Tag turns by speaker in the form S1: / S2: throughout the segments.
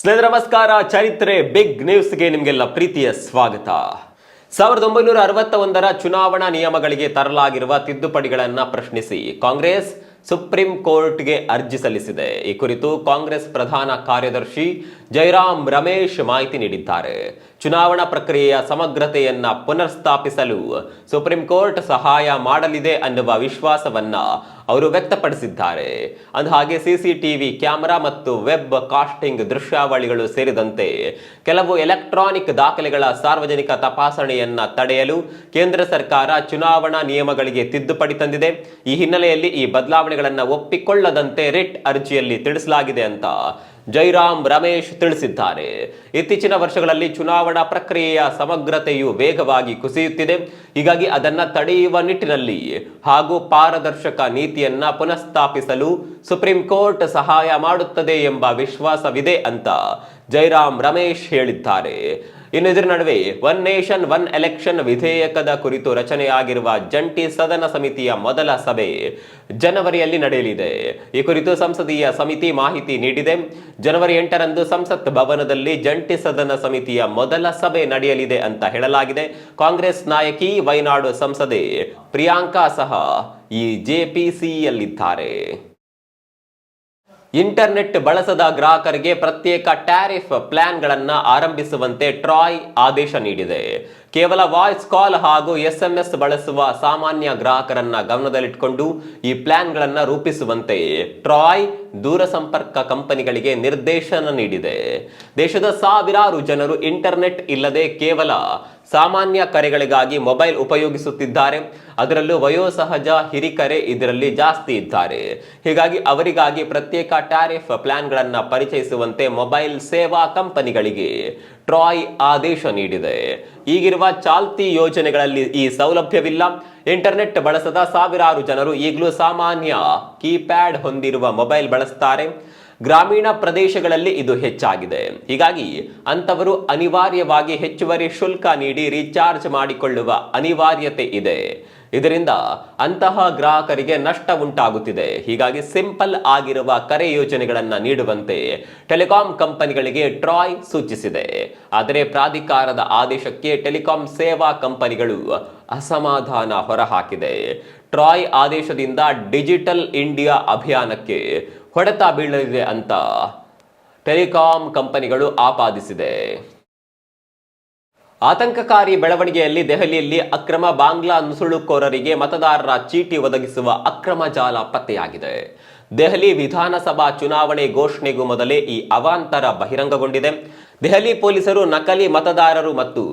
S1: ಸ್ನೇಹಿತರೆ, ನಮಸ್ಕಾರ. ಚರಿತ್ರೆ ಬಿಗ್ ನ್ಯೂಸ್ಗೆ ನಿಮಗೆಲ್ಲ ಪ್ರೀತಿಯ ಸ್ವಾಗತ. ಸಾವಿರದ ಒಂಬೈನೂರ ಅರವತ್ತ ಒಂದರ ಚುನಾವಣಾ ನಿಯಮಗಳಿಗೆ ತರಲಾಗಿರುವ ತಿದ್ದುಪಡಿಗಳನ್ನು ಪ್ರಶ್ನಿಸಿ ಕಾಂಗ್ರೆಸ್ ಸುಪ್ರೀಂ ಕೋರ್ಟ್ಗೆ ಅರ್ಜಿ ಸಲ್ಲಿಸಿದೆ. ಈ ಕುರಿತು ಕಾಂಗ್ರೆಸ್ ಪ್ರಧಾನ ಕಾರ್ಯದರ್ಶಿ ಜೈರಾಮ್ ರಮೇಶ್ ಮಾಹಿತಿ ನೀಡಿದ್ದಾರೆ. ಚುನಾವಣಾ ಪ್ರಕ್ರಿಯೆಯ ಸಮಗ್ರತೆಯನ್ನ ಪುನರ್ಸ್ಥಾಪಿಸಲು ಸುಪ್ರೀಂ ಕೋರ್ಟ್ ಸಹಾಯ ಮಾಡಲಿದೆ ಅನ್ನುವ ವಿಶ್ವಾಸವನ್ನ ಅವರು ವ್ಯಕ್ತಪಡಿಸಿದ್ದಾರೆ. ಅಂದಹಾಗೆ ಸಿಸಿಟಿವಿ ಕ್ಯಾಮೆರಾ ಮತ್ತು ವೆಬ್ ಕಾಸ್ಟಿಂಗ್ ದೃಶ್ಯಾವಳಿಗಳು ಸೇರಿದಂತೆ ಕೆಲವು ಎಲೆಕ್ಟ್ರಾನಿಕ್ ದಾಖಲೆಗಳ ಸಾರ್ವಜನಿಕ ತಪಾಸಣೆಯನ್ನ ತಡೆಯಲು ಕೇಂದ್ರ ಸರ್ಕಾರ ಚುನಾವಣಾ ನಿಯಮಗಳಿಗೆ ತಿದ್ದುಪಡಿ ತಂದಿದೆ. ಈ ಹಿನ್ನೆಲೆಯಲ್ಲಿ ಈ ಬದಲಾವಣೆಗಳನ್ನು ಒಪ್ಪಿಕೊಳ್ಳದಂತೆ ರಿಟ್ ಅರ್ಜಿಯಲ್ಲಿ ತಿಳಿಸಲಾಗಿದೆ ಅಂತ ಜೈರಾಮ್ ರಮೇಶ್ ತಿಳಿಸಿದ್ದಾರೆ. ಇತ್ತೀಚಿನ ವರ್ಷಗಳಲ್ಲಿ ಚುನಾವಣಾ ಪ್ರಕ್ರಿಯೆಯ ಸಮಗ್ರತೆಯು ವೇಗವಾಗಿ ಕುಸಿಯುತ್ತಿದೆ. ಹೀಗಾಗಿ ಅದನ್ನು ತಡೆಯುವ ನಿಟ್ಟಿನಲ್ಲಿ ಹಾಗೂ ಪಾರದರ್ಶಕ ನೀತಿಯನ್ನ ಪುನಃಸ್ಥಾಪಿಸಲು ಸುಪ್ರೀಂ ಕೋರ್ಟ್ ಸಹಾಯ ಮಾಡುತ್ತದೆ ಎಂಬ ವಿಶ್ವಾಸವಿದೆ ಅಂತ ಜೈರಾಮ್ ರಮೇಶ್ ಹೇಳಿದ್ದಾರೆ. ಇನ್ನು ನಡುವೆ ಒನ್ ನೇಷನ್, ಒನ್ ಎಲೆಕ್ಷನ್ ವಿಧೇಯಕದ ಕುರಿತು ರಚನೆಯಾಗಿರುವ ಜಂಟಿ ಸದನ ಸಮಿತಿಯ ಮೊದಲ ಸಭೆ ಜನವರಿಯಲ್ಲಿ ನಡೆಯಲಿದೆ. ಈ ಕುರಿತು ಸಂಸದೀಯ ಸಮಿತಿ ಮಾಹಿತಿ ನೀಡಿದೆ. ಜನವರಿ ಎಂಟರಂದು ಸಂಸತ್ ಭವನದಲ್ಲಿ ಜಂಟಿ ಸದನ ಸಮಿತಿಯ ಮೊದಲ ಸಭೆ ನಡೆಯಲಿದೆ ಅಂತ ಹೇಳಲಾಗಿದೆ. ಕಾಂಗ್ರೆಸ್ ನಾಯಕಿ ವೈನಾಡು ಸಂಸದೆ ಪ್ರಿಯಾಂಕಾ ಸಹ ಈ ಜೆಪಿಸಿಯಲ್ಲಿದ್ದಾರೆ ಇಂಟರ್ನೆಟ್ ಬಳಸದ ಗ್ರಾಹಕರಿಗೆ ಪ್ರತ್ಯೇಕ ಟ್ಯಾರಿಫ್ ಪ್ಲಾನ್ಗಳನ್ನು ಆರಂಭಿಸುವಂತೆ ಟ್ರಾಯ್ ಆದೇಶ ನೀಡಿದೆ. ಕೇವಲ ವಾಯ್ಸ್ ಕಾಲ್ ಹಾಗೂ ಎಸ್ ಎಂ ಎಸ್ ಬಳಸುವ ಸಾಮಾನ್ಯ ಗ್ರಾಹಕರನ್ನ ಗಮನದಲ್ಲಿಟ್ಟುಕೊಂಡು ಈ ಪ್ಲಾನ್ಗಳನ್ನು ರೂಪಿಸುವಂತೆ ಟ್ರಾಯ್ ದೂರಸಂಪರ್ಕ ಕಂಪನಿಗಳಿಗೆ ನಿರ್ದೇಶನ ನೀಡಿದೆ. ದೇಶದ ಸಾವಿರಾರು ಜನರು ಇಂಟರ್ನೆಟ್ ಇಲ್ಲದೆ ಕೇವಲ ಸಾಮಾನ್ಯ ಕರೆಗಳಿಗಾಗಿ ಮೊಬೈಲ್ ಉಪಯೋಗಿಸುತ್ತಿದ್ದಾರೆ. ಅದರಲ್ಲೂ ವಯೋಸಹಜ ಹಿರಿಕರೆ ಇದರಲ್ಲಿ ಜಾಸ್ತಿ ಇದ್ದಾರೆ. ಹೀಗಾಗಿ ಅವರಿಗಾಗಿ ಪ್ರತ್ಯೇಕ ಟ್ಯಾರಿಫ್ ಪ್ಲಾನ್ಗಳನ್ನು ಪರಿಚಯಿಸುವಂತೆ ಮೊಬೈಲ್ ಸೇವಾ ಕಂಪನಿಗಳಿಗೆ ಟ್ರಾಯ್ ಆದೇಶ ನೀಡಿದೆ. ಈಗಿರುವ ಚಾಲ್ತಿ ಯೋಜನೆಗಳಲ್ಲಿ ಈ ಸೌಲಭ್ಯವಿಲ್ಲ. ಇಂಟರ್ನೆಟ್ ಬಳಸದ ಸಾವಿರಾರು ಜನರು ಈಗಲೂ ಸಾಮಾನ್ಯ ಕೀಪ್ಯಾಡ್ ಹೊಂದಿರುವ ಮೊಬೈಲ್ ಬಳಸ್ತಾರೆ. ಗ್ರಾಮೀಣ ಪ್ರದೇಶಗಳಲ್ಲಿ ಇದು ಹೆಚ್ಚಾಗಿದೆ. ಹೀಗಾಗಿ ಅಂಥವರು ಅನಿವಾರ್ಯವಾಗಿ ಹೆಚ್ಚುವರಿ ಶುಲ್ಕ ನೀಡಿ ರೀಚಾರ್ಜ್ ಮಾಡಿಕೊಳ್ಳುವ ಅನಿವಾರ್ಯತೆ ಇದೆ. ಇದರಿಂದ ಅಂತಹ ಗ್ರಾಹಕರಿಗೆ ನಷ್ಟ ಉಂಟಾಗುತ್ತಿದೆ. ಹೀಗಾಗಿ ಸಿಂಪಲ್ ಆಗಿರುವ ಕರೆ ಯೋಜನೆಗಳನ್ನು ನೀಡುವಂತೆ ಟೆಲಿಕಾಂ ಕಂಪನಿಗಳಿಗೆ ಟ್ರಾಯ್ ಸೂಚಿಸಿದೆ. ಆದರೆ ಪ್ರಾಧಿಕಾರದ ಆದೇಶಕ್ಕೆ ಟೆಲಿಕಾಂ ಸೇವಾ ಕಂಪನಿಗಳು ಅಸಮಾಧಾನ ಹೊರಹಾಕಿದೆ. ಟ್ರಾಯ್ ಆದೇಶದಿಂದ ಡಿಜಿಟಲ್ ಇಂಡಿಯಾ ಅಭಿಯಾನಕ್ಕೆ ಹೊಡೆತ ಬೀಳಲಿದೆ ಅಂತ ಟೆಲಿಕಾಂ ಕಂಪನಿಗಳು ಆಪಾದಿಸಿದೆ. ಆತಂಕಕಾರಿ ಬೆಳವಣಿಗೆಯಲ್ಲಿ ದೆಹಲಿಯಲ್ಲಿ ಅಕ್ರಮ ಬಾಂಗ್ಲಾ ನುಸುಳುಕೋರರಿಗೆ ಮತದಾರರ ಚೀಟಿ ಒದಗಿಸುವ ಅಕ್ರಮ ಜಾಲ ಪತ್ತೆಯಾಗಿದೆ. ದೆಹಲಿ ವಿಧಾನಸಭಾ ಚುನಾವಣೆ ಘೋಷಣೆಗೂ ಮೊದಲೇ ಈ ಅವಾಂತರ ಬಹಿರಂಗಗೊಂಡಿದೆ. ದೆಹಲಿ ಪೊಲೀಸರು ನಕಲಿ ಮತದಾರರು ಮತ್ತು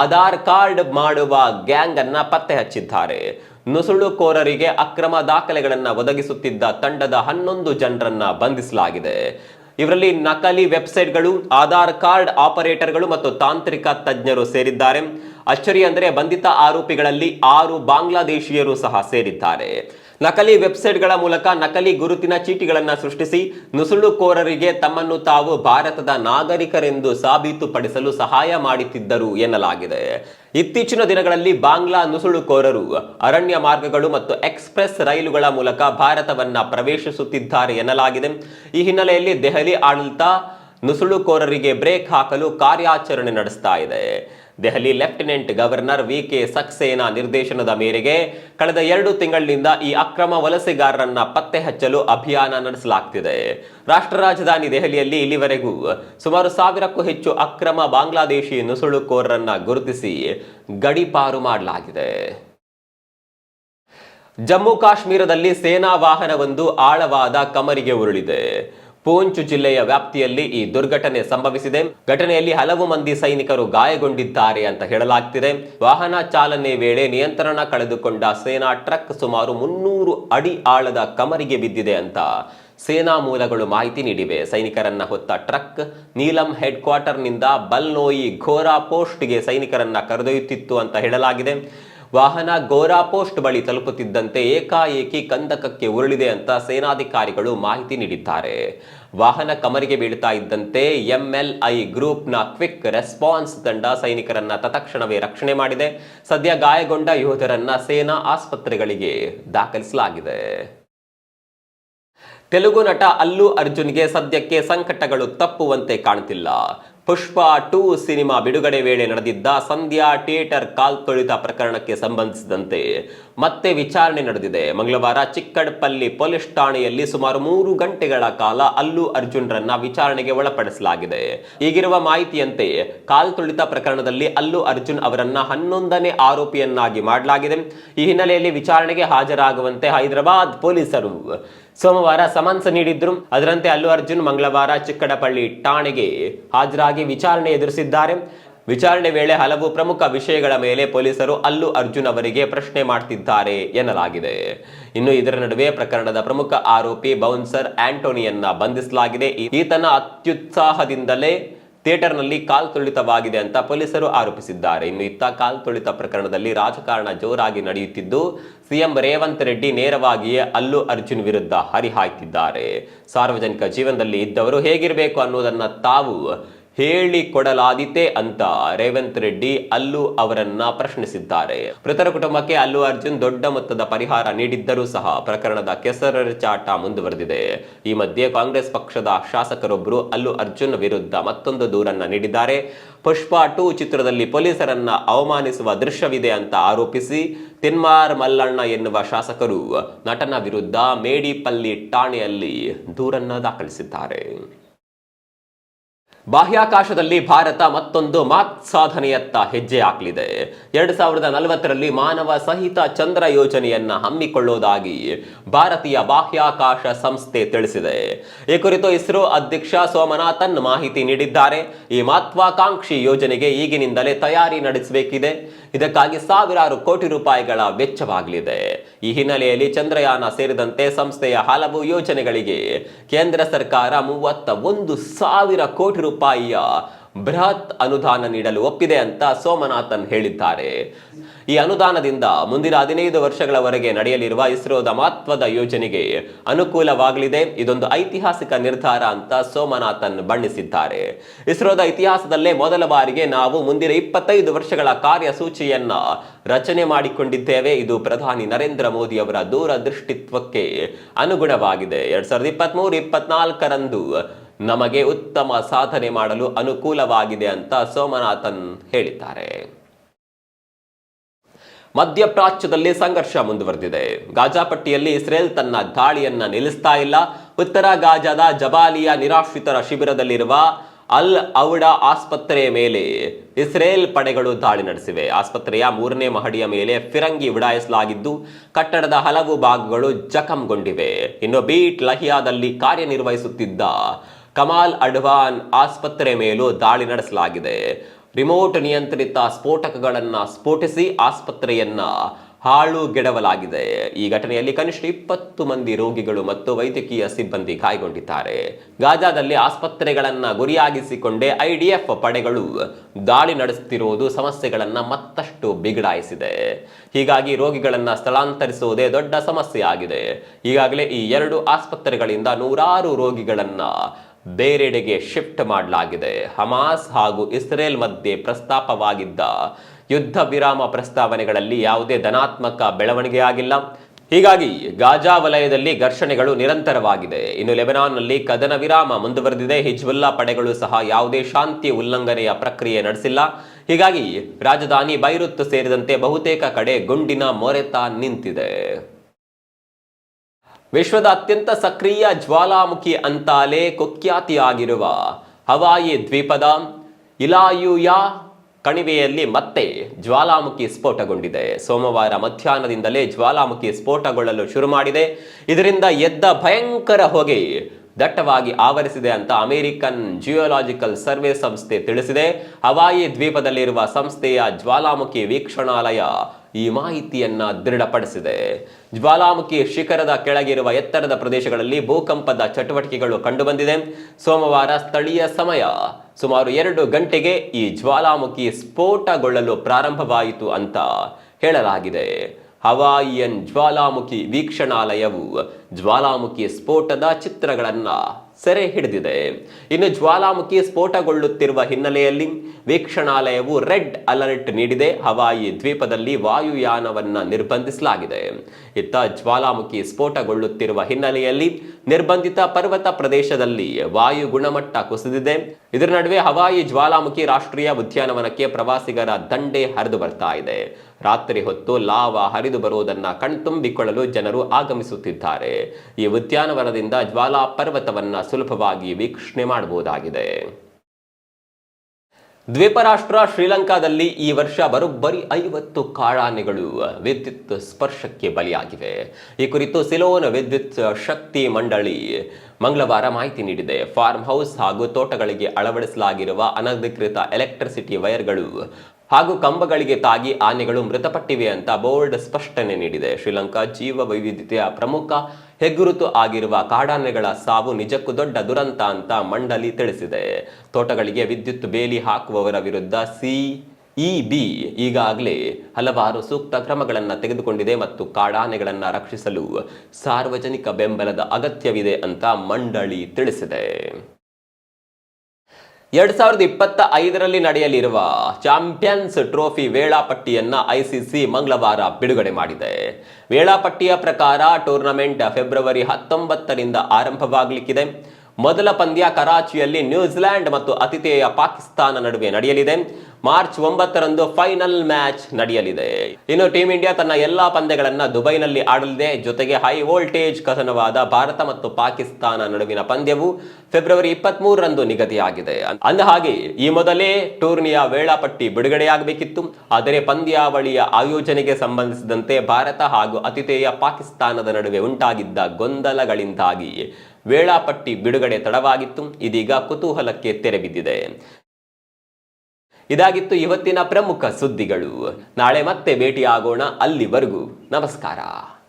S1: ಆಧಾರ್ ಕಾರ್ಡ್ ಮಾಡುವ ಗ್ಯಾಂಗ್ ಅನ್ನ ಪತ್ತೆ ಹಚ್ಚಿದ್ದಾರೆ. ನುಸುಳುಕೋರರಿಗೆ ಅಕ್ರಮ ದಾಖಲೆಗಳನ್ನು ಒದಗಿಸುತ್ತಿದ್ದ ತಂಡದ ಹನ್ನೊಂದು ಜನರನ್ನ ಬಂಧಿಸಲಾಗಿದೆ. ಇವರಲ್ಲಿ ನಕಲಿ ವೆಬ್ಸೈಟ್ಗಳು, ಆಧಾರ್ ಕಾರ್ಡ್ ಆಪರೇಟರ್ಗಳು ಮತ್ತು ತಾಂತ್ರಿಕ ತಜ್ಞರು ಸೇರಿದ್ದಾರೆ. ಅಚ್ಚರಿ ಅಂದರೆ ಬಂಧಿತ ಆರೋಪಿಗಳಲ್ಲಿ ಆರು ಬಾಂಗ್ಲಾದೇಶಿಯರು ಸಹ ಸೇರಿದ್ದಾರೆ. ನಕಲಿ ವೆಬ್ಸೈಟ್ಗಳ ಮೂಲಕ ನಕಲಿ ಗುರುತಿನ ಚೀಟಿಗಳನ್ನು ಸೃಷ್ಟಿಸಿ ನುಸುಳುಕೋರರಿಗೆ ತಮ್ಮನ್ನು ತಾವು ಭಾರತದ ನಾಗರಿಕರೆಂದು ಸಾಬೀತುಪಡಿಸಲು ಸಹಾಯ ಮಾಡುತ್ತಿದ್ದರು ಎನ್ನಲಾಗಿದೆ. ಇತ್ತೀಚಿನ ದಿನಗಳಲ್ಲಿ ಬಾಂಗ್ಲಾ ನುಸುಳುಕೋರರು ಅರಣ್ಯ ಮಾರ್ಗಗಳು ಮತ್ತು ಎಕ್ಸ್ಪ್ರೆಸ್ ರೈಲುಗಳ ಮೂಲಕ ಭಾರತವನ್ನ ಪ್ರವೇಶಿಸುತ್ತಿದ್ದಾರೆ ಎನ್ನಲಾಗಿದೆ. ಈ ಹಿನ್ನೆಲೆಯಲ್ಲಿ ದೆಹಲಿ ಆಡಳಿತ ನುಸುಳುಕೋರರಿಗೆ ಬ್ರೇಕ್ ಹಾಕಲು ಕಾರ್ಯಾಚರಣೆ ನಡೆಸ್ತಾ ಇದೆ. Delhi lieutenant governor V K Saxena ನಿರ್ದೇಶನದ ಮೇರೆಗೆ ಕಳೆದ ಎರಡು ತಿಂಗಳಿನಿಂದ ಈ ಅಕ್ರಮ ವಲಸೆಗಾರರನ್ನ ಪತ್ತೆ ಹಚ್ಚಲು ಅಭಿಯಾನ ನಡೆಸಲಾಗ್ತಿದೆ. ರಾಷ್ಟ್ರ ರಾಜಧಾನಿ ದೆಹಲಿಯಲ್ಲಿ ಇಲ್ಲಿವರೆಗೂ ಸುಮಾರು ಸಾವಿರಕ್ಕೂ ಹೆಚ್ಚು ಅಕ್ರಮ ಬಾಂಗ್ಲಾದೇಶಿ ನುಸುಳುಕೋರರನ್ನ ಗುರುತಿಸಿ ಗಡಿಪಾರು ಮಾಡಲಾಗಿದೆ. ಜಮ್ಮು ಕಾಶ್ಮೀರದಲ್ಲಿ ಸೇನಾ ವಾಹನವೊಂದು ಆಳವಾದ ಕಮರಿಗೆ ಉರುಳಿದೆ. ಪೂಂಚ್ ಜಿಲ್ಲೆಯ ವ್ಯಾಪ್ತಿಯಲ್ಲಿ ಈ ದುರ್ಘಟನೆ ಸಂಭವಿಸಿದೆ. ಘಟನೆಯಲ್ಲಿ ಹಲವು ಮಂದಿ ಸೈನಿಕರು ಗಾಯಗೊಂಡಿದ್ದಾರೆ ಅಂತ ಹೇಳಲಾಗ್ತಿದೆ. ವಾಹನ ಚಾಲನೆ ವೇಳೆ ನಿಯಂತ್ರಣ ಕಳೆದುಕೊಂಡ ಸೇನಾ ಟ್ರಕ್ ಸುಮಾರು ಮುನ್ನೂರು ಅಡಿ ಆಳದ ಕಮರಿಗೆ ಬಿದ್ದಿದೆ ಅಂತ ಸೇನಾ ಮೂಲಗಳು ಮಾಹಿತಿ ನೀಡಿವೆ. ಸೈನಿಕರನ್ನ ಹೊತ್ತ ಟ್ರಕ್ ನೀಲಂ ಹೆಡ್ ಕ್ವಾರ್ಟರ್ನಿಂದ ಬಲ್ನೋಯಿ ಘೋರಾ ಪೋಸ್ಟ್ಗೆ ಸೈನಿಕರನ್ನ ಕರೆದೊಯ್ಯುತ್ತಿತ್ತು ಅಂತ ಹೇಳಲಾಗಿದೆ. ವಾಹನ ಗೋರಾ ಪೋಸ್ಟ್ ಬಳಿ ತಲುಪುತ್ತಿದ್ದಂತೆ ಏಕಾಏಕಿ ಕಂದಕಕ್ಕೆ ಉರುಳಿದೆ ಅಂತ ಸೇನಾಧಿಕಾರಿಗಳು ಮಾಹಿತಿ ನೀಡಿದ್ದಾರೆ. ವಾಹನ ಕಮರಿಗೆ ಬೀಳ್ತಾ ಇದ್ದಂತೆ ಎಂಎಲ್ಐ ಗ್ರೂಪ್ನ ಕ್ವಿಕ್ ರೆಸ್ಪಾನ್ಸ್ ತಂಡ ಸೈನಿಕರನ್ನ ತತ್ಕ್ಷಣವೇ ರಕ್ಷಣೆ ಮಾಡಿದೆ. ಸದ್ಯ ಗಾಯಗೊಂಡ ಯೋಧರನ್ನ ಸೇನಾ ಆಸ್ಪತ್ರೆಗಳಿಗೆ ದಾಖಲಿಸಲಾಗಿದೆ. ತೆಲುಗು ನಟ ಅಲ್ಲು ಅರ್ಜುನ್ಗೆ ಸದ್ಯಕ್ಕೆ ಸಂಕಟಗಳು ತಪ್ಪುವಂತೆ ಕಾಣುತ್ತಿಲ್ಲ ಪುಷ್ಪ ಟೂ ಸಿನಿಮಾ ಬಿಡುಗಡೆ ವೇಳೆ ನಡೆದಿದ್ದ ಸಂಧ್ಯಾ ಥಿಯೇಟರ್ ಕಾಲ್ತೊಳಿತ ಪ್ರಕರಣಕ್ಕೆ ಸಂಬಂಧಿಸಿದಂತೆ ಮತ್ತೆ ವಿಚಾರಣೆ ನಡೆದಿದೆ. ಮಂಗಳವಾರ ಚಿಕ್ಕಡ್ಪಲ್ಲಿ ಪೊಲೀಸ್ ಠಾಣೆಯಲ್ಲಿ ಸುಮಾರು ಮೂರು ಗಂಟೆಗಳ ಕಾಲ ಅಲ್ಲು ಅರ್ಜುನ್ರನ್ನ ವಿಚಾರಣೆಗೆ ಒಳಪಡಿಸಲಾಗಿದೆ. ಈಗಿರುವ ಮಾಹಿತಿಯಂತೆ ಕಾಲ್ತುಳಿತ ಪ್ರಕರಣದಲ್ಲಿ ಅಲ್ಲು ಅರ್ಜುನ್ ಅವರನ್ನ ಹನ್ನೊಂದನೇ ಆರೋಪಿಯನ್ನಾಗಿ ಮಾಡಲಾಗಿದೆ. ಈ ಹಿನ್ನೆಲೆಯಲ್ಲಿ ವಿಚಾರಣೆಗೆ ಹಾಜರಾಗುವಂತೆ ಹೈದರಾಬಾದ್ ಪೊಲೀಸರು ಸೋಮವಾರ ಸಮನ್ಸ್ ನೀಡಿದ್ರು ಅದರಂತೆ ಅಲ್ಲು ಅರ್ಜುನ್ ಮಂಗಳವಾರ ಚಿಕ್ಕಡಪಳ್ಳಿ ಠಾಣೆಗೆ ಹಾಜರಾಗಿ ವಿಚಾರಣೆ ಎದುರಿಸಿದ್ದಾರೆ. ವಿಚಾರಣೆ ವೇಳೆ ಹಲವು ಪ್ರಮುಖ ವಿಷಯಗಳ ಮೇಲೆ ಪೊಲೀಸರು ಅಲ್ಲು ಅರ್ಜುನ್ ಅವರಿಗೆ ಪ್ರಶ್ನೆ ಮಾಡ್ತಿದ್ದಾರೆ ಎನ್ನಲಾಗಿದೆ. ಇನ್ನು ಇದರ ನಡುವೆ ಪ್ರಕರಣದ ಪ್ರಮುಖ ಆರೋಪಿ ಬೌನ್ಸರ್ ಆಂಟೋನಿಯನ್ನ ಬಂಧಿಸಲಾಗಿದೆ. ಈತನ ಅತ್ಯುತ್ಸಾಹದಿಂದಲೇ ಥಿಯೇಟರ್ನಲ್ಲಿ ಕಾಲ್ ತುಳಿತವಾಗಿದೆ ಅಂತ ಪೊಲೀಸರು ಆರೋಪಿಸಿದ್ದಾರೆ. ಇನ್ನು ಇತ್ತ ಕಾಲ್ ತುಳಿತ ಪ್ರಕರಣದಲ್ಲಿ ರಾಜಕಾರಣ ಜೋರಾಗಿ ನಡೆಯುತ್ತಿದ್ದು, ಸಿಎಂ ರೇವಂತ್ ರೆಡ್ಡಿ ನೇರವಾಗಿಯೇ ಅಲ್ಲು ಅರ್ಜುನ್ ವಿರುದ್ಧ ಹರಿಹಾಯ್ತಿದ್ದಾರೆ. ಸಾರ್ವಜನಿಕ ಜೀವನದಲ್ಲಿ ಇದ್ದವರು ಹೇಗಿರಬೇಕು ಅನ್ನೋದನ್ನ ತಾವು ಹೇಳಿಕೊಡಲಾದೀತೆ ಅಂತ ರೇವಂತ್ ರೆಡ್ಡಿ ಅಲ್ಲು ಅವರನ್ನ ಪ್ರಶ್ನಿಸಿದ್ದಾರೆ. ಮೃತರ ಕುಟುಂಬಕ್ಕೆ ಅಲ್ಲು ಅರ್ಜುನ್ ದೊಡ್ಡ ಮೊತ್ತದ ಪರಿಹಾರ ನೀಡಿದ್ದರೂ ಸಹ ಪ್ರಕರಣದ ಕೆಸರಚಾಟ ಮುಂದುವರೆದಿದೆ. ಈ ಮಧ್ಯೆ ಕಾಂಗ್ರೆಸ್ ಪಕ್ಷದ ಶಾಸಕರೊಬ್ಬರು ಅಲ್ಲು ಅರ್ಜುನ್ ವಿರುದ್ಧ ಮತ್ತೊಂದು ದೂರನ್ನ ನೀಡಿದ್ದಾರೆ. ಪುಷ್ಪಾ ಟೂ ಚಿತ್ರದಲ್ಲಿ ಪೊಲೀಸರನ್ನ ಅವಮಾನಿಸುವ ದೃಶ್ಯವಿದೆ ಅಂತ ಆರೋಪಿಸಿ ತಿನ್ಮಾರ್ ಮಲ್ಲಣ್ಣ ಎನ್ನುವ ಶಾಸಕರು ನಟನ ವಿರುದ್ಧ ಮೇಡಿಪಲ್ಲಿ ಠಾಣೆಯಲ್ಲಿ ದೂರನ್ನ ದಾಖಲಿಸಿದ್ದಾರೆ. ಬಾಹ್ಯಾಕಾಶದಲ್ಲಿ ಭಾರತ ಮತ್ತೊಂದು ಮಾತ್ ಸಾಧನೆಯತ್ತ ಹೆಜ್ಜೆ ಹಾಕಲಿದೆ. ಎರಡು ಸಾವಿರದ ನಲವತ್ತರಲ್ಲಿ ಮಾನವ ಸಹಿತ ಚಂದ್ರ ಯೋಜನೆಯನ್ನ ಹಮ್ಮಿಕೊಳ್ಳುವುದಾಗಿ ಭಾರತೀಯ ಬಾಹ್ಯಾಕಾಶ ಸಂಸ್ಥೆ ತಿಳಿಸಿದೆ. ಈ ಕುರಿತು ಇಸ್ರೋ ಅಧ್ಯಕ್ಷ ಸೋಮನಾಥನ್ ಮಾಹಿತಿ ನೀಡಿದ್ದಾರೆ. ಈ ಮಹತ್ವಾಕಾಂಕ್ಷಿ ಯೋಜನೆಗೆ ಈಗಿನಿಂದಲೇ ತಯಾರಿ ನಡೆಸಬೇಕಿದೆ. ಇದಕ್ಕಾಗಿ ಸಾವಿರಾರು ಕೋಟಿ ರೂಪಾಯಿಗಳ ವೆಚ್ಚವಾಗಲಿದೆ. ಈ ಹಿನ್ನೆಲೆಯಲ್ಲಿ ಚಂದ್ರಯಾನ ಸೇರಿದಂತೆ ಸಂಸ್ಥೆಯ ಹಲವು ಯೋಜನೆಗಳಿಗೆ ಕೇಂದ್ರ ಸರ್ಕಾರ ಮೂವತ್ತ ಒಂದು ಸಾವಿರ ಕೋಟಿ ರೂಪಾಯಿಯ ಬೃಹತ್ ಅನುದಾನ ನೀಡಲು ಒಪ್ಪಿದೆ ಅಂತ ಸೋಮನಾಥನ್ ಹೇಳಿದ್ದಾರೆ. ಈ ಅನುದಾನದಿಂದ ಮುಂದಿನ ಹದಿನೈದು ವರ್ಷಗಳವರೆಗೆ ನಡೆಯಲಿರುವ ಇಸ್ರೋದ ಮಹತ್ವದ ಯೋಜನೆಗೆ ಅನುಕೂಲವಾಗಲಿದೆ. ಇದೊಂದು ಐತಿಹಾಸಿಕ ನಿರ್ಧಾರ ಅಂತ ಸೋಮನಾಥನ್ ಬಣ್ಣಿಸಿದ್ದಾರೆ. ಇಸ್ರೋದ ಇತಿಹಾಸದಲ್ಲೇ ಮೊದಲ ಬಾರಿಗೆ ನಾವು ಮುಂದಿನ ಇಪ್ಪತ್ತೈದು ವರ್ಷಗಳ ಕಾರ್ಯಸೂಚಿಯನ್ನ ರಚನೆ ಮಾಡಿಕೊಂಡಿದ್ದೇವೆ. ಇದು ಪ್ರಧಾನಿ ನರೇಂದ್ರ ಮೋದಿ ಅವರ ದೂರದೃಷ್ಟಿತ್ವಕ್ಕೆ ಅನುಗುಣವಾಗಿದೆ. ಎರಡ್ ಸಾವಿರದ ಇಪ್ಪತ್ಮೂರು, ಇಪ್ಪತ್ನಾಲ್ಕರಂದು ನಮಗೆ ಉತ್ತಮ ಸಾಧನೆ ಮಾಡಲು ಅನುಕೂಲವಾಗಿದೆ ಅಂತ ಸೋಮನಾಥನ್ ಹೇಳಿದ್ದಾರೆ. ಮಧ್ಯಪ್ರಾಚ್ಯದಲ್ಲಿ ಸಂಘರ್ಷ ಮುಂದುವರೆದಿದೆ. ಗಾಜಾಪಟ್ಟಿಯಲ್ಲಿ ಇಸ್ರೇಲ್ ತನ್ನ ದಾಳಿಯನ್ನ ನಿಲ್ಲಿಸ್ತಾ ಇಲ್ಲ. ಉತ್ತರ ಗಾಜಾದ ಜಬಾಲಿಯ ನಿರಾಶ್ರಿತರ ಶಿಬಿರದಲ್ಲಿರುವ ಅಲ್ ಔಡ ಆಸ್ಪತ್ರೆಯ ಮೇಲೆ ಇಸ್ರೇಲ್ ಪಡೆಗಳು ದಾಳಿ ನಡೆಸಿವೆ. ಆಸ್ಪತ್ರೆಯ ಮೂರನೇ ಮಹಡಿಯ ಮೇಲೆ ಫಿರಂಗಿ ಉಡಾಯಿಸಲಾಗಿದ್ದು ಕಟ್ಟಡದ ಹಲವು ಭಾಗಗಳು ಜಖಂಗೊಂಡಿವೆ. ಇನ್ನು ಬೀಟ್ ಲಹಿಯಾದಲ್ಲಿ ಕಾರ್ಯನಿರ್ವಹಿಸುತ್ತಿದ್ದ ಕಮಾಲ್ ಅಡ್ವಾನ್ ಆಸ್ಪತ್ರೆ ಮೇಲೂ ದಾಳಿ ನಡೆಸಲಾಗಿದೆ. ರಿಮೋಟ್ ನಿಯಂತ್ರಿತ ಸ್ಫೋಟಕಗಳನ್ನ ಸ್ಫೋಟಿಸಿ ಆಸ್ಪತ್ರೆಯನ್ನ ಹಾಳುಗೆಡವಲಾಗಿದೆ. ಈ ಘಟನೆಯಲ್ಲಿ ಕನಿಷ್ಠ ಇಪ್ಪತ್ತು ಮಂದಿ ರೋಗಿಗಳು ಮತ್ತು ವೈದ್ಯಕೀಯ ಸಿಬ್ಬಂದಿ ಗಾಯಗೊಂಡಿದ್ದಾರೆ. ಗಾಜಾದಲ್ಲಿ ಆಸ್ಪತ್ರೆಗಳನ್ನ ಗುರಿಯಾಗಿಸಿಕೊಂಡೇ ಐಡಿಎಫ್ ಪಡೆಗಳು ದಾಳಿ ನಡೆಸುತ್ತಿರುವುದು ಸಮಸ್ಯೆಗಳನ್ನ ಮತ್ತಷ್ಟು ಬಿಗಡಾಯಿಸಿದೆ. ಹೀಗಾಗಿ ರೋಗಿಗಳನ್ನ ಸ್ಥಳಾಂತರಿಸುವುದೇ ದೊಡ್ಡ ಸಮಸ್ಯೆ ಆಗಿದೆ ಈಗಾಗಲೇ ಈ ಎರಡು ಆಸ್ಪತ್ರೆಗಳಿಂದ ನೂರಾರು ರೋಗಿಗಳನ್ನ ಬೇರೆಡೆಗೆ ಶಿಫ್ಟ್ ಮಾಡಲಾಗಿದೆ. ಹಮಾಸ್ ಹಾಗೂ ಇಸ್ರೇಲ್ ಮಧ್ಯೆ ಪ್ರಸ್ತಾಪವಾಗಿದ್ದ ಯುದ್ಧ ವಿರಾಮ ಪ್ರಸ್ತಾವನೆಗಳಲ್ಲಿ ಯಾವುದೇ ಧನಾತ್ಮಕ ಬೆಳವಣಿಗೆ ಆಗಿಲ್ಲ. ಹೀಗಾಗಿ ಗಾಜಾ ವಲಯದಲ್ಲಿ ಘರ್ಷಣೆಗಳು ನಿರಂತರವಾಗಿದೆ. ಇನ್ನು ಲೆಬನಾನ್ನಲ್ಲಿ ಕದನ ವಿರಾಮ ಮುಂದುವರೆದಿದೆ. ಹಿಜ್ಬುಲ್ಲಾ ಪಡೆಗಳು ಸಹ ಯಾವುದೇ ಶಾಂತಿ ಉಲ್ಲಂಘನೆಯ ಪ್ರಕ್ರಿಯೆ ನಡೆಸಿಲ್ಲ. ಹೀಗಾಗಿ ರಾಜಧಾನಿ ಬೈರುತ್ ಸೇರಿದಂತೆ ಬಹುತೇಕ ಕಡೆ ಗುಂಡಿನ ಮೊರೆತ ನಿಂತಿದೆ. ವಿಶ್ವದ ಅತ್ಯಂತ ಸಕ್ರಿಯ ಜ್ವಾಲಾಮುಖಿ ಅಂತಾಲೆ ಕುಖ್ಯಾತಿಯಾಗಿರುವ ಹವಾಯಿ ದ್ವೀಪದ ಇಲಾಯುಯಾ ಕಣಿವೆಯಲ್ಲಿ ಮತ್ತೆ ಜ್ವಾಲಾಮುಖಿ ಸ್ಫೋಟಗೊಂಡಿದೆ. ಸೋಮವಾರ ಮಧ್ಯಾಹ್ನದಿಂದಲೇ ಜ್ವಾಲಾಮುಖಿ ಸ್ಫೋಟಗೊಳ್ಳಲು ಶುರು ಮಾಡಿದೆ ಇದರಿಂದ ಎದ್ದ ಭಯಂಕರ ಹೊಗೆ ದಟ್ಟವಾಗಿ ಆವರಿಸಿದೆ ಅಂತ ಅಮೆರಿಕನ್ ಜಿಯೋಲಾಜಿಕಲ್ ಸರ್ವೆ ಸಂಸ್ಥೆ ತಿಳಿಸಿದೆ. ಹವಾಯಿ ದ್ವೀಪದಲ್ಲಿರುವ ಸಂಸ್ಥೆಯ ಜ್ವಾಲಾಮುಖಿ ವೀಕ್ಷಣಾಲಯ ಈ ಮಾಹಿತಿಯನ್ನ ದೃಢಪಡಿಸಿದೆ. ಜ್ವಾಲಾಮುಖಿ ಶಿಖರದ ಕೆಳಗಿರುವ ಎತ್ತರದ ಪ್ರದೇಶಗಳಲ್ಲಿ ಭೂಕಂಪದ ಚಟುವಟಿಕೆಗಳು ಕಂಡುಬಂದಿದೆ. ಸೋಮವಾರ ಸ್ಥಳೀಯ ಸಮಯ ಸುಮಾರು ಎರಡು ಗಂಟೆಗೆ ಈ ಜ್ವಾಲಾಮುಖಿ ಸ್ಫೋಟಗೊಳ್ಳಲು ಪ್ರಾರಂಭವಾಯಿತು ಅಂತ ಹೇಳಲಾಗಿದೆ. ಹವಾಯಿಯನ್ ಜ್ವಾಲಾಮುಖಿ ವೀಕ್ಷಣಾಲಯವು ಜ್ವಾಲಾಮುಖಿ ಸ್ಫೋಟದ ಚಿತ್ರಗಳನ್ನ ಸೆರೆ ಹಿಡಿದಿದೆ. ಇನ್ನು ಜ್ವಾಲಾಮುಖಿ ಸ್ಫೋಟಗೊಳ್ಳುತ್ತಿರುವ ಹಿನ್ನೆಲೆಯಲ್ಲಿ ವೀಕ್ಷಣಾಲಯವು ರೆಡ್ ಅಲರ್ಟ್ ನೀಡಿದೆ. ಹವಾಯಿ ದ್ವೀಪದಲ್ಲಿ ವಾಯುಯಾನವನ್ನ ನಿರ್ಬಂಧಿಸಲಾಗಿದೆ. ಇತ್ತ ಜ್ವಾಲಾಮುಖಿ ಸ್ಫೋಟಗೊಳ್ಳುತ್ತಿರುವ ಹಿನ್ನೆಲೆಯಲ್ಲಿ ನಿರ್ಬಂಧಿತ ಪರ್ವತ ಪ್ರದೇಶದಲ್ಲಿ ವಾಯು ಗುಣಮಟ್ಟ ಕುಸಿದಿದೆ. ಇದರ ನಡುವೆ ಹವಾಯಿ ಜ್ವಾಲಾಮುಖಿ ರಾಷ್ಟ್ರೀಯ ಉದ್ಯಾನವನಕ್ಕೆ ಪ್ರವಾಸಿಗರ ದಂಡೆ ಹರಿದು ಬರ್ತಾ ಇದೆ. ರಾತ್ರಿ ಹೊತ್ತು ಲಾವ ಹರಿದು ಬರುವುದನ್ನ ಕಣ್ತುಂಬಿಕೊಳ್ಳಲು ಜನರು ಆಗಮಿಸುತ್ತಿದ್ದಾರೆ. ಈ ಉದ್ಯಾನವನದಿಂದ ಜ್ವಾಲಾ ಪರ್ವತವನ್ನ ಸುಲಭವಾಗಿ ವೀಕ್ಷಣೆ ಮಾಡಬಹುದಾಗಿದೆ. ದ್ವೀಪರಾಷ್ಟ್ರ ಶ್ರೀಲಂಕಾದಲ್ಲಿ ಈ ವರ್ಷ ಬರೋಬ್ಬರಿ ಐವತ್ತು ಕಾಡಾನೆಗಳು ವಿದ್ಯುತ್ ಸ್ಪರ್ಶಕ್ಕೆ ಬಲಿಯಾಗಿವೆ. ಈ ಕುರಿತು ಸಿಲೋನ್ ವಿದ್ಯುತ್ ಶಕ್ತಿ ಮಂಡಳಿ ಮಂಗಳವಾರ ಮಾಹಿತಿ ನೀಡಿದೆ. ಫಾರ್ಮ್ ಹೌಸ್ ಹಾಗೂ ತೋಟಗಳಿಗೆ ಅಳವಡಿಸಲಾಗಿರುವ ಅನಧಿಕೃತ ಎಲೆಕ್ಟ್ರಿಸಿಟಿ ವೈರ್ಗಳು ಹಾಗೂ ಕಂಬಗಳಿಗೆ ತಾಗಿ ಆನೆಗಳು ಮೃತಪಟ್ಟಿವೆ ಅಂತ ಬೋರ್ಡ್ ಸ್ಪಷ್ಟನೆ ನೀಡಿದೆ. ಶ್ರೀಲಂಕಾ ಜೀವ ವೈವಿಧ್ಯತೆಯ ಪ್ರಮುಖ ಹೆಗ್ಗುರುತು ಆಗಿರುವ ಕಾಡಾನೆಗಳ ಸಾವು ನಿಜಕ್ಕೂ ದೊಡ್ಡ ದುರಂತ ಅಂತ ಮಂಡಳಿ ತಿಳಿಸಿದೆ. ತೋಟಗಳಿಗೆ ವಿದ್ಯುತ್ ಬೇಲಿ ಹಾಕುವವರ ವಿರುದ್ಧ ಸಿ ಇ ಬಿ ಈಗಾಗಲೇ ಹಲವಾರು ಸೂಕ್ತ ಕ್ರಮಗಳನ್ನು ತೆಗೆದುಕೊಂಡಿದೆ ಮತ್ತು ಕಾಡಾನೆಗಳನ್ನು ರಕ್ಷಿಸಲು ಸಾರ್ವಜನಿಕ ಬೆಂಬಲದ ಅಗತ್ಯವಿದೆ ಅಂತ ಮಂಡಳಿ ತಿಳಿಸಿದೆ. ಎರಡ್ ಸಾವಿರದ ಇಪ್ಪತ್ತ ಐದರಲ್ಲಿ ನಡೆಯಲಿರುವ ಚಾಂಪಿಯನ್ಸ್ ಟ್ರೋಫಿ ವೇಳಾಪಟ್ಟಿಯನ್ನ ಐಸಿಸಿ ಮಂಗಳವಾರ ಬಿಡುಗಡೆ ಮಾಡಿದೆ. ವೇಳಾಪಟ್ಟಿಯ ಪ್ರಕಾರ ಟೂರ್ನಮೆಂಟ್ ಫೆಬ್ರವರಿ ಹತ್ತೊಂಬತ್ತರಿಂದ ಆರಂಭವಾಗಲಿಕ್ಕಿದೆ. ಮೊದಲ ಪಂದ್ಯ ಕರಾಚಿಯಲ್ಲಿ ನ್ಯೂಜಿಲೆಂಡ್ ಮತ್ತು ಅತಿಥೇಯ ಪಾಕಿಸ್ತಾನ ನಡುವೆ ನಡೆಯಲಿದೆ. ಮಾರ್ಚ್ ಒಂಬತ್ತರಂದು ಫೈನಲ್ ಮ್ಯಾಚ್ ನಡೆಯಲಿದೆ. ಇನ್ನು ಟೀಂ ಇಂಡಿಯಾ ತನ್ನ ಎಲ್ಲಾ ಪಂದ್ಯಗಳನ್ನ ದುಬೈನಲ್ಲಿ ಆಡಲಿದೆ. ಜೊತೆಗೆ ಹೈ ವೋಲ್ಟೇಜ್ ಕಥನವಾದ ಭಾರತ ಮತ್ತು ಪಾಕಿಸ್ತಾನ ನಡುವಿನ ಪಂದ್ಯವು ಫೆಬ್ರವರಿ ಇಪ್ಪತ್ತ್ ಮೂರರಂದು ನಿಗದಿಯಾಗಿದೆ. ಅಂದ ಹಾಗೆ, ಈ ಮೊದಲೇ ಟೂರ್ನಿಯ ವೇಳಾಪಟ್ಟಿ ಬಿಡುಗಡೆಯಾಗಬೇಕಿತ್ತು. ಆದರೆ ಪಂದ್ಯಾವಳಿಯ ಆಯೋಜನೆಗೆ ಸಂಬಂಧಿಸಿದಂತೆ ಭಾರತ ಹಾಗೂ ಅತಿಥೇಯ ಪಾಕಿಸ್ತಾನದ ನಡುವೆ ಉಂಟಾಗಿದ್ದ ಗೊಂದಲಗಳಿಂದಾಗಿ ವೇಳಾಪಟ್ಟಿ ಬಿಡುಗಡೆ ತಡವಾಗಿತ್ತು. ಇದೀಗ ಕುತೂಹಲಕ್ಕೆ ತೆರೆ ಬಿದ್ದಿದೆ. ಇದಾಗಿತ್ತು ಇವತ್ತಿನ ಪ್ರಮುಖ ಸುದ್ದಿಗಳು. ನಾಳೆ ಮತ್ತೆ ಭೇಟಿಯಾಗೋಣ ಅಲ್ಲಿವರೆಗೂ. ನಮಸ್ಕಾರ.